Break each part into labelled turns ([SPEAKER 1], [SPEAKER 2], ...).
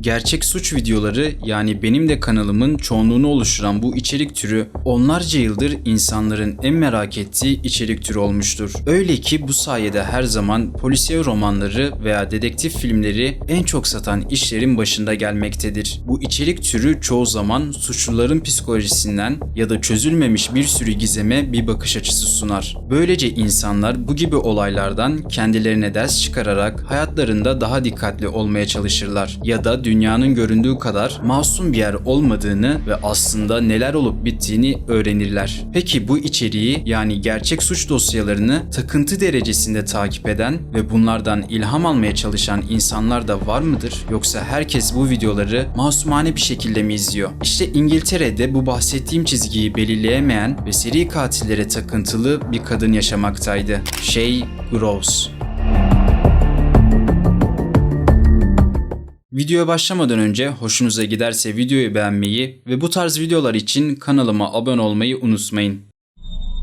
[SPEAKER 1] Gerçek suç videoları yani benim de kanalımın çoğunluğunu oluşturan bu içerik türü onlarca yıldır insanların en merak ettiği içerik türü olmuştur. Öyle ki bu sayede her zaman polisiye romanları veya dedektif filmleri en çok satan işlerin başında gelmektedir. Bu içerik türü çoğu zaman suçluların psikolojisinden ya da çözülmemiş bir sürü gizeme bir bakış açısı sunar. Böylece insanlar bu gibi olaylardan kendilerine ders çıkararak hayatlarında daha dikkatli olmaya çalışırlar ya da dünyanın göründüğü kadar masum bir yer olmadığını ve aslında neler olup bittiğini öğrenirler. Peki bu içeriği yani gerçek suç dosyalarını takıntı derecesinde takip eden ve bunlardan ilham almaya çalışan insanlar da var mıdır? Yoksa herkes bu videoları masumane bir şekilde mi izliyor? İşte İngiltere'de bu bahsettiğim çizgiyi belirleyemeyen ve seri katillere takıntılı bir kadın yaşamaktaydı. Shay Groves. Videoya başlamadan önce hoşunuza giderse videoyu beğenmeyi ve bu tarz videolar için kanalıma abone olmayı unutmayın.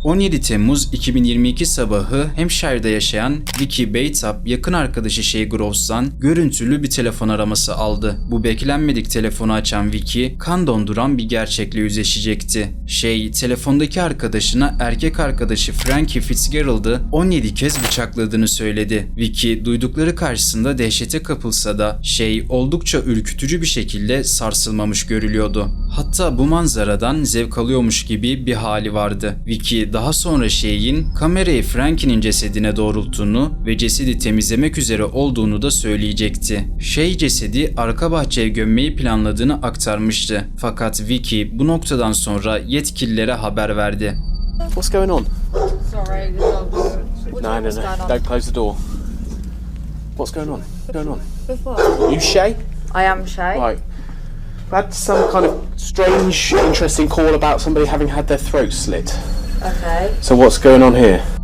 [SPEAKER 1] 17 Temmuz 2022 sabahı Hampshire'da yaşayan Vicky Batesap yakın arkadaşı Shay Groves'dan görüntülü bir telefon araması aldı. Bu beklenmedik telefonu açan Vicky kan donduran bir gerçekle yüzleşecekti. Shay telefondaki arkadaşına erkek arkadaşı Frankie Fitzgerald'ı 17 kez bıçakladığını söyledi. Vicky duydukları karşısında dehşete kapılsa da Shay oldukça ürkütücü bir şekilde sarsılmamış görülüyordu. Hatta bu manzaradan zevk alıyormuş gibi bir hali vardı. Vicky daha sonra Shay'in kamerayı Frankie'nin cesedine doğrulttuğunu ve cesedi temizlemek üzere olduğunu da söyleyecekti. Shay cesedi arka bahçeye gömmeyi planladığını aktarmıştı. Fakat Vicky bu noktadan sonra yetkililere haber verdi.
[SPEAKER 2] What's going on?
[SPEAKER 3] Sorry, the dogs.
[SPEAKER 2] No, no,
[SPEAKER 3] What's
[SPEAKER 2] no.
[SPEAKER 3] going on?
[SPEAKER 2] Don't close the door. What's going on? What's going on?
[SPEAKER 3] What?
[SPEAKER 2] You Shay?
[SPEAKER 3] I am Shay.
[SPEAKER 2] Right. I've had some kind of strange, interesting call about somebody having had their throat slit.
[SPEAKER 3] Okay.
[SPEAKER 2] So what's going on here?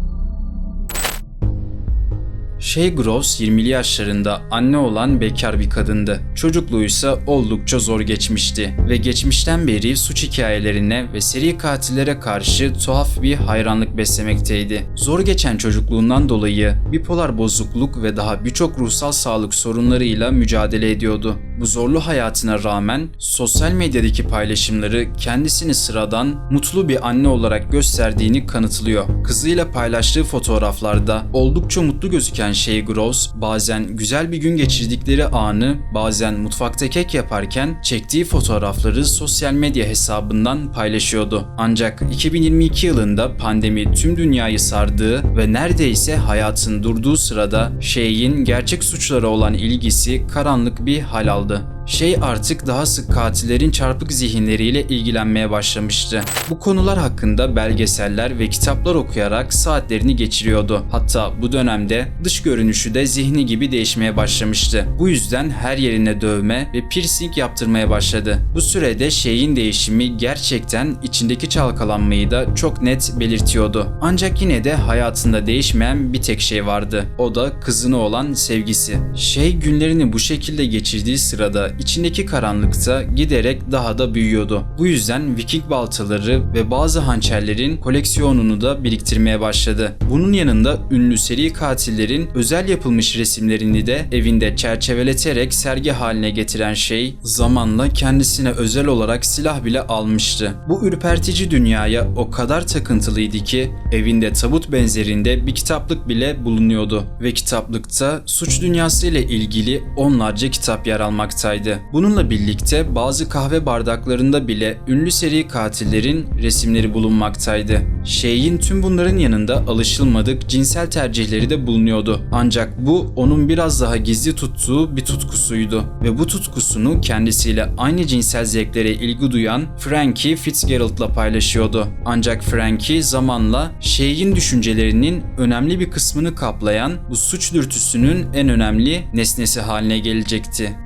[SPEAKER 1] Shay Groves 20'li yaşlarında anne olan bekar bir kadındı. Çocukluğu ise oldukça zor geçmişti ve geçmişten beri suç hikayelerine ve seri katillere karşı tuhaf bir hayranlık beslemekteydi. Zor geçen çocukluğundan dolayı bipolar bozukluk ve daha birçok ruhsal sağlık sorunlarıyla mücadele ediyordu. Bu zorlu hayatına rağmen sosyal medyadaki paylaşımları kendisini sıradan, mutlu bir anne olarak gösterdiğini kanıtlıyor. Kızıyla paylaştığı fotoğraflarda oldukça mutlu gözüken Shay Groves bazen güzel bir gün geçirdikleri anı, bazen mutfakta kek yaparken çektiği fotoğrafları sosyal medya hesabından paylaşıyordu. Ancak 2022 yılında pandemi tüm dünyayı sardığı ve neredeyse hayatın durduğu sırada Shay'in gerçek suçlara olan ilgisi karanlık bir hal aldı. Şey artık daha sık katillerin çarpık zihinleriyle ilgilenmeye başlamıştı. Bu konular hakkında belgeseller ve kitaplar okuyarak saatlerini geçiriyordu. Hatta bu dönemde dış görünüşü de zihni gibi değişmeye başlamıştı. Bu yüzden her yerine dövme ve piercing yaptırmaya başladı. Bu sürede şeyin değişimi gerçekten içindeki çalkalanmayı da çok net belirtiyordu. Ancak yine de hayatında değişmeyen bir tek şey vardı. O da kızına olan sevgisi. Şey günlerini bu şekilde geçirdiği sırada içindeki karanlıkta giderek daha da büyüyordu. Bu yüzden Viking baltaları ve bazı hançerlerin koleksiyonunu da biriktirmeye başladı. Bunun yanında ünlü seri katillerin özel yapılmış resimlerini de evinde çerçeveleterek sergi haline getiren şey zamanla kendisine özel olarak silah bile almıştı. Bu ürpertici dünyaya o kadar takıntılıydı ki evinde tabut benzerinde bir kitaplık bile bulunuyordu ve kitaplıkta suç dünyası ile ilgili onlarca kitap yer almaktaydı. Bununla birlikte bazı kahve bardaklarında bile ünlü seri katillerin resimleri bulunmaktaydı. Şeyin tüm bunların yanında alışılmadık cinsel tercihleri de bulunuyordu. Ancak bu onun biraz daha gizli tuttuğu bir tutkusuydu ve bu tutkusunu kendisiyle aynı cinsel zevklere ilgi duyan Frankie Fitzgerald'la paylaşıyordu. Ancak Frankie zamanla Şeyin düşüncelerinin önemli bir kısmını kaplayan bu suç dürtüsünün en önemli nesnesi haline gelecekti.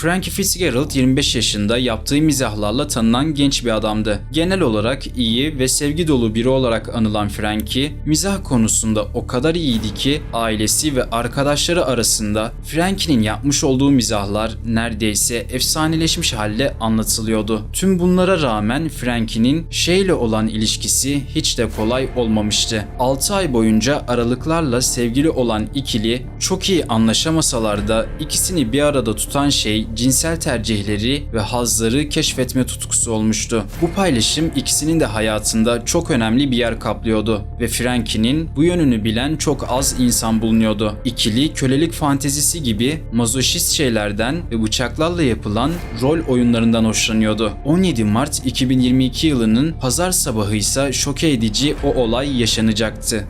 [SPEAKER 1] Frankie Fitzgerald 25 yaşında yaptığı mizahlarla tanınan genç bir adamdı. Genel olarak iyi ve sevgi dolu biri olarak anılan Frankie, mizah konusunda o kadar iyiydi ki ailesi ve arkadaşları arasında Frankie'nin yapmış olduğu mizahlar neredeyse efsaneleşmiş halde anlatılıyordu. Tüm bunlara rağmen Frankie'nin Shay'le olan ilişkisi hiç de kolay olmamıştı. 6 ay boyunca aralıklarla sevgili olan ikili çok iyi anlaşamasalar da ikisini bir arada tutan şey cinsel tercihleri ve hazları keşfetme tutkusu olmuştu. Bu paylaşım ikisinin de hayatında çok önemli bir yer kaplıyordu ve Frankie'nin bu yönünü bilen çok az insan bulunuyordu. İkili kölelik fantezisi gibi mazoşist şeylerden ve bıçaklarla yapılan rol oyunlarından hoşlanıyordu. 17 Mart 2022 yılının pazar sabahı ise şoke edici o olay yaşanacaktı.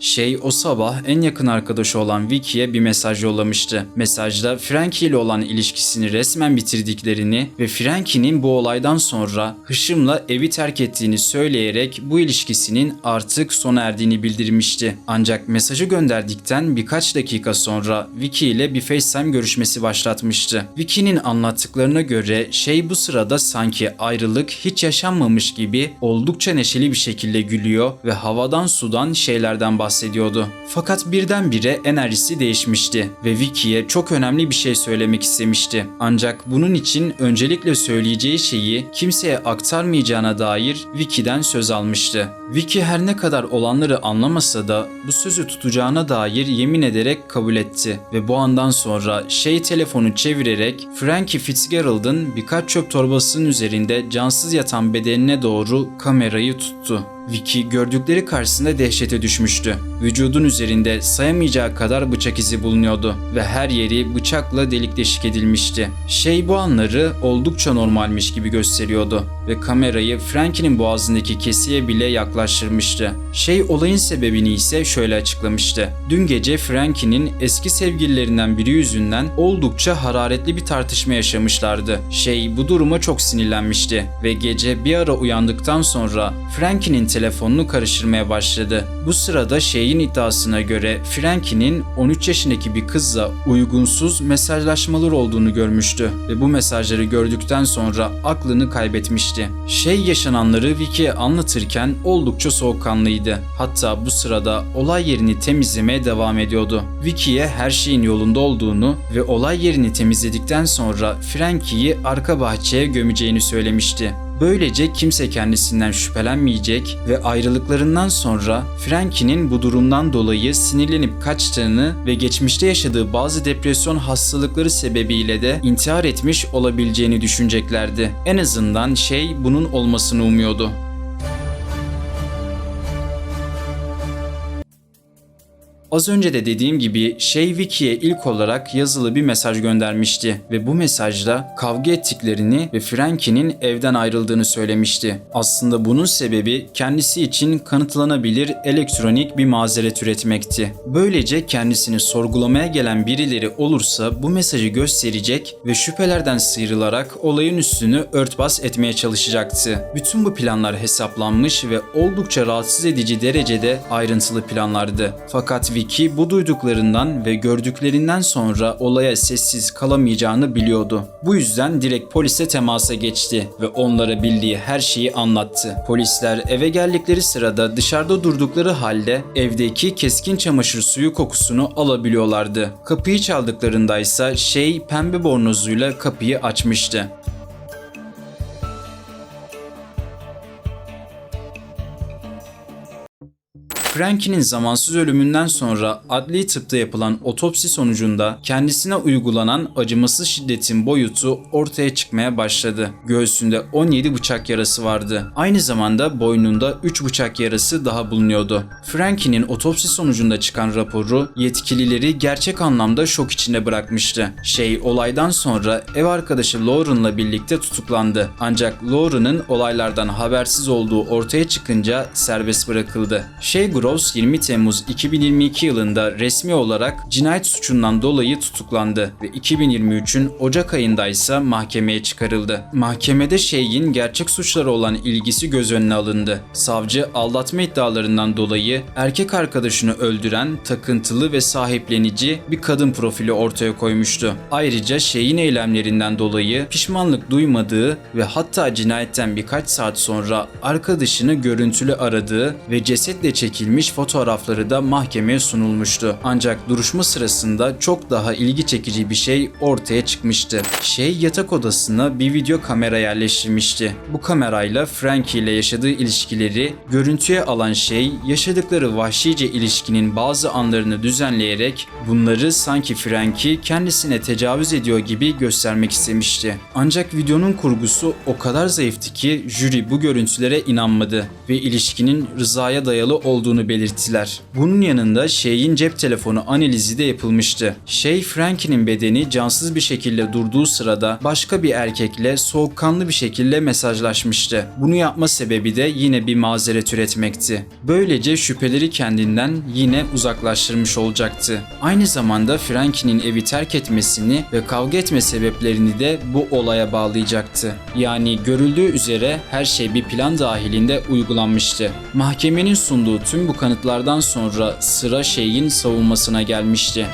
[SPEAKER 1] Şey o sabah en yakın arkadaşı olan Vicky'ye bir mesaj yollamıştı. Mesajda Frankie ile olan ilişkisini resmen bitirdiklerini ve Frankie'nin bu olaydan sonra hışımla evi terk ettiğini söyleyerek bu ilişkisinin artık sona erdiğini bildirmişti. Ancak mesajı gönderdikten birkaç dakika sonra Vicky ile bir FaceTime görüşmesi başlatmıştı. Vicky'nin anlattıklarına göre şey bu sırada sanki ayrılık hiç yaşanmamış gibi oldukça neşeli bir şekilde gülüyor ve havadan sudan şeylerden bahsediyordu. Fakat birdenbire enerjisi değişmişti ve Vicky'ye çok önemli bir şey söylemek istemişti. Ancak bunun için öncelikle söyleyeceği şeyi kimseye aktarmayacağına dair Vicky'den söz almıştı. Vicky her ne kadar olanları anlamasa da bu sözü tutacağına dair yemin ederek kabul etti ve bu andan sonra şey telefonu çevirerek Frankie Fitzgerald'ın birkaç çöp torbasının üzerinde cansız yatan bedenine doğru kamerayı tuttu. Vicky gördükleri karşısında dehşete düşmüştü. Vücudun üzerinde sayamayacağı kadar bıçak izi bulunuyordu ve her yeri bıçakla delik deşik edilmişti. Şey bu anları oldukça normalmiş gibi gösteriyordu ve kamerayı Frankie'nin boğazındaki kesiye bile yaklaştırmıştı. Şey olayın sebebini ise şöyle açıklamıştı. Dün gece Frankie'nin eski sevgililerinden biri yüzünden oldukça hararetli bir tartışma yaşamışlardı. Şey bu duruma çok sinirlenmişti ve gece bir ara uyandıktan sonra Frankie'nin telefonunu karıştırmaya başladı. Bu sırada şeyin iddiasına göre Frankie'nin 13 yaşındaki bir kızla uygunsuz mesajlaşmalar olduğunu görmüştü ve bu mesajları gördükten sonra aklını kaybetmişti. Şey yaşananları Vicky'ye anlatırken oldukça soğukkanlıydı. Hatta bu sırada olay yerini temizlemeye devam ediyordu. Vicky'ye her şeyin yolunda olduğunu ve olay yerini temizledikten sonra Frankie'yi arka bahçeye gömeceğini söylemişti. Böylece kimse kendisinden şüphelenmeyecek ve ayrılıklarından sonra Frankie'nin bu durumdan dolayı sinirlenip kaçtığını ve geçmişte yaşadığı bazı depresyon hastalıkları sebebiyle de intihar etmiş olabileceğini düşüneceklerdi. En azından şey bunun olmasını umuyordu. Az önce de dediğim gibi şey Vicky'ye ilk olarak yazılı bir mesaj göndermişti ve bu mesajda kavga ettiklerini ve Frankie'nin evden ayrıldığını söylemişti. Aslında bunun sebebi kendisi için kanıtlanabilir elektronik bir mazeret üretmekti. Böylece kendisini sorgulamaya gelen birileri olursa bu mesajı gösterecek ve şüphelerden sıyrılarak olayın üstünü örtbas etmeye çalışacaktı. Bütün bu planlar hesaplanmış ve oldukça rahatsız edici derecede ayrıntılı planlardı. Fakat Vicky bu duyduklarından ve gördüklerinden sonra olaya sessiz kalamayacağını biliyordu. Bu yüzden direkt polise temasa geçti ve onlara bildiği her şeyi anlattı. Polisler eve geldikleri sırada dışarıda durdukları halde evdeki keskin çamaşır suyu kokusunu alabiliyorlardı. Kapıyı çaldıklarında ise şey pembe bornozuyla kapıyı açmıştı. Frankie'nin zamansız ölümünden sonra adli tıpta yapılan otopsi sonucunda kendisine uygulanan acımasız şiddetin boyutu ortaya çıkmaya başladı. Göğsünde 17 bıçak yarası vardı. Aynı zamanda boynunda 3 bıçak yarası daha bulunuyordu. Frankie'nin otopsi sonucunda çıkan raporu yetkilileri gerçek anlamda şok içinde bırakmıştı. Şey olaydan sonra ev arkadaşı Lauren'la birlikte tutuklandı. Ancak Lauren'ın olaylardan habersiz olduğu ortaya çıkınca serbest bırakıldı. Şey Gross 20 Temmuz 2022 yılında resmi olarak cinayet suçundan dolayı tutuklandı ve 2023'ün Ocak ayında ise mahkemeye çıkarıldı. Mahkemede Şeyh'in gerçek suçlara olan ilgisi göz önüne alındı. Savcı aldatma iddialarından dolayı erkek arkadaşını öldüren, takıntılı ve sahiplenici bir kadın profili ortaya koymuştu. Ayrıca Şeyh'in eylemlerinden dolayı pişmanlık duymadığı ve hatta cinayetten birkaç saat sonra arkadaşını görüntülü aradığı ve cesetle çekilmiş fotoğrafları da mahkemeye sunulmuştu. Ancak duruşma sırasında çok daha ilgi çekici bir şey ortaya çıkmıştı. Şey yatak odasına bir video kamera yerleştirmişti. Bu kamerayla Frankie ile yaşadığı ilişkileri görüntüye alan şey yaşadıkları vahşice ilişkinin bazı anlarını düzenleyerek bunları sanki Frankie kendisine tecavüz ediyor gibi göstermek istemişti. Ancak videonun kurgusu o kadar zayıftı ki jüri bu görüntülere inanmadı ve ilişkinin rızaya dayalı olduğunu belirttiler. Bunun yanında Şey'in cep telefonu analizi de yapılmıştı. Şey Frankie'nin bedeni cansız bir şekilde durduğu sırada başka bir erkekle soğukkanlı bir şekilde mesajlaşmıştı. Bunu yapma sebebi de yine bir mazeret üretmekti. Böylece şüpheleri kendinden yine uzaklaştırmış olacaktı. Aynı zamanda Frankie'nin evi terk etmesini ve kavga etme sebeplerini de bu olaya bağlayacaktı. Yani görüldüğü üzere her şey bir plan dahilinde uygulanmıştı. Mahkemenin sunduğu tüm bu kanıtlardan sonra sıra şeyin savunmasına gelmişti.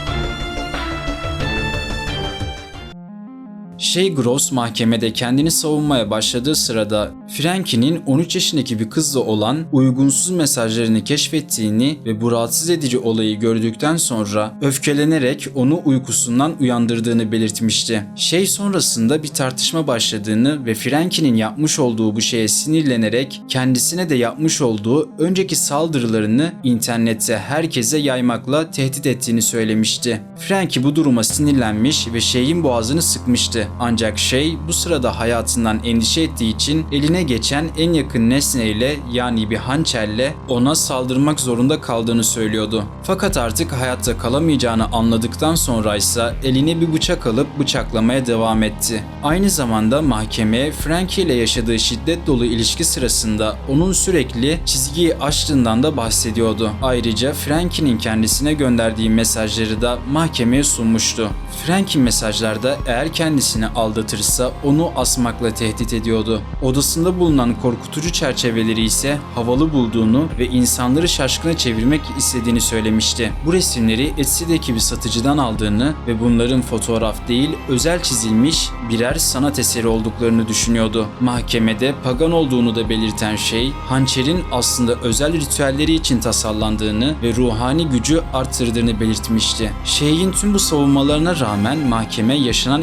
[SPEAKER 1] Şey Gross mahkemede kendini savunmaya başladığı sırada Frankie'nin 13 yaşındaki bir kızla olan uygunsuz mesajlarını keşfettiğini ve bu rahatsız edici olayı gördükten sonra öfkelenerek onu uykusundan uyandırdığını belirtmişti. Şey sonrasında bir tartışma başladığını ve Frankie'nin yapmış olduğu bu şeye sinirlenerek kendisine de yapmış olduğu önceki saldırılarını internette herkese yaymakla tehdit ettiğini söylemişti. Frankie bu duruma sinirlenmiş ve şeyin boğazını sıkmıştı. Ancak şey bu sırada hayatından endişe ettiği için eline geçen en yakın nesneyle yani bir hançerle ona saldırmak zorunda kaldığını söylüyordu. Fakat artık hayatta kalamayacağını anladıktan sonra ise eline bir bıçak alıp bıçaklamaya devam etti. Aynı zamanda mahkemeye Frankie ile yaşadığı şiddet dolu ilişki sırasında onun sürekli çizgiyi aştığından da bahsediyordu. Ayrıca Frankie'nin kendisine gönderdiği mesajları da mahkemeye sunmuştu. Frankie mesajlarda eğer kendisini aldatırsa onu asmakla tehdit ediyordu. Odasında bulunan korkutucu çerçeveleri ise havalı bulduğunu ve insanları şaşkına çevirmek istediğini söylemişti. Bu resimleri Etsy'deki bir satıcıdan aldığını ve bunların fotoğraf değil özel çizilmiş birer sanat eseri olduklarını düşünüyordu. Mahkemede pagan olduğunu da belirten şey hançerin aslında özel ritüelleri için tasarlandığını ve ruhani gücü arttırdığını belirtmişti. Şeyin tüm bu savunmalarına rağmen mahkeme yaşanan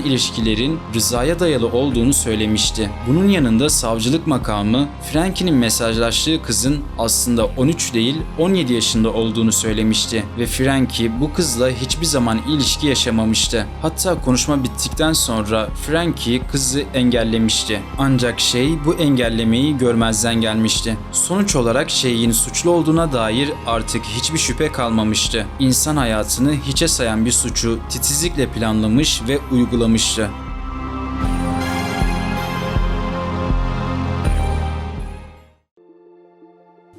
[SPEAKER 1] ilişkilerin rızaya dayalı olduğunu söylemişti. Bunun yanında savcılık makamı Frankie'nin mesajlaştığı kızın aslında 13 değil 17 yaşında olduğunu söylemişti ve Frankie bu kızla hiçbir zaman ilişki yaşamamıştı. Hatta konuşma bittikten sonra Frankie kızı engellemişti. Ancak şey bu engellemeyi görmezden gelmişti. Sonuç olarak şeyin suçlu olduğuna dair artık hiçbir şüphe kalmamıştı. İnsan hayatını hiçe sayan bir suçu titizlikle planlamış ve uygulamıştı.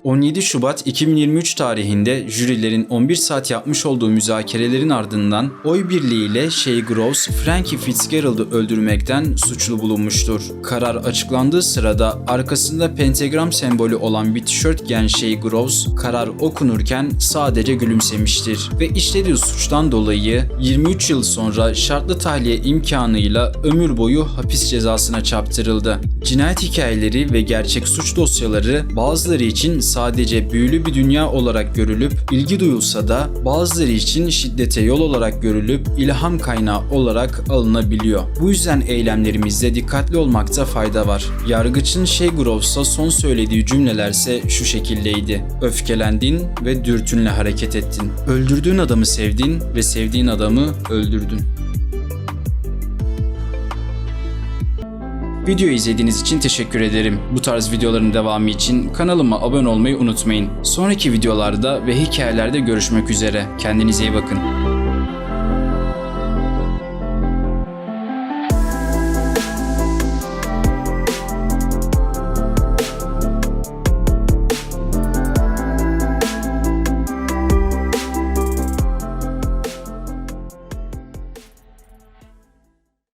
[SPEAKER 1] 17 Şubat 2023 tarihinde jürilerin 11 saat yapmış olduğu müzakerelerin ardından oy birliğiyle Shay Groves, Frankie Fitzgerald'ı öldürmekten suçlu bulunmuştur. Karar açıklandığı sırada arkasında pentagram sembolü olan bir tişört giyen Shay Groves, karar okunurken sadece gülümsemiştir ve işlediği suçtan dolayı 23 yıl sonra şartlı tahliye imkanıyla ömür boyu hapis cezasına çarptırıldı. Cinayet hikayeleri ve gerçek suç dosyaları bazıları için sadece büyülü bir dünya olarak görülüp ilgi duyulsa da bazıları için şiddete yol olarak görülüp ilham kaynağı olarak alınabiliyor. Bu yüzden eylemlerimizde dikkatli olmakta fayda var. Yargıçın Shay Groves'a son söylediği cümlelerse şu şekildeydi. Öfkelendin ve dürtünle hareket ettin. Öldürdüğün adamı sevdin ve sevdiğin adamı öldürdün. Videoyu izlediğiniz için teşekkür ederim. Bu tarz videoların devamı için kanalıma abone olmayı unutmayın. Sonraki videolarda ve hikayelerde görüşmek üzere. Kendinize iyi bakın.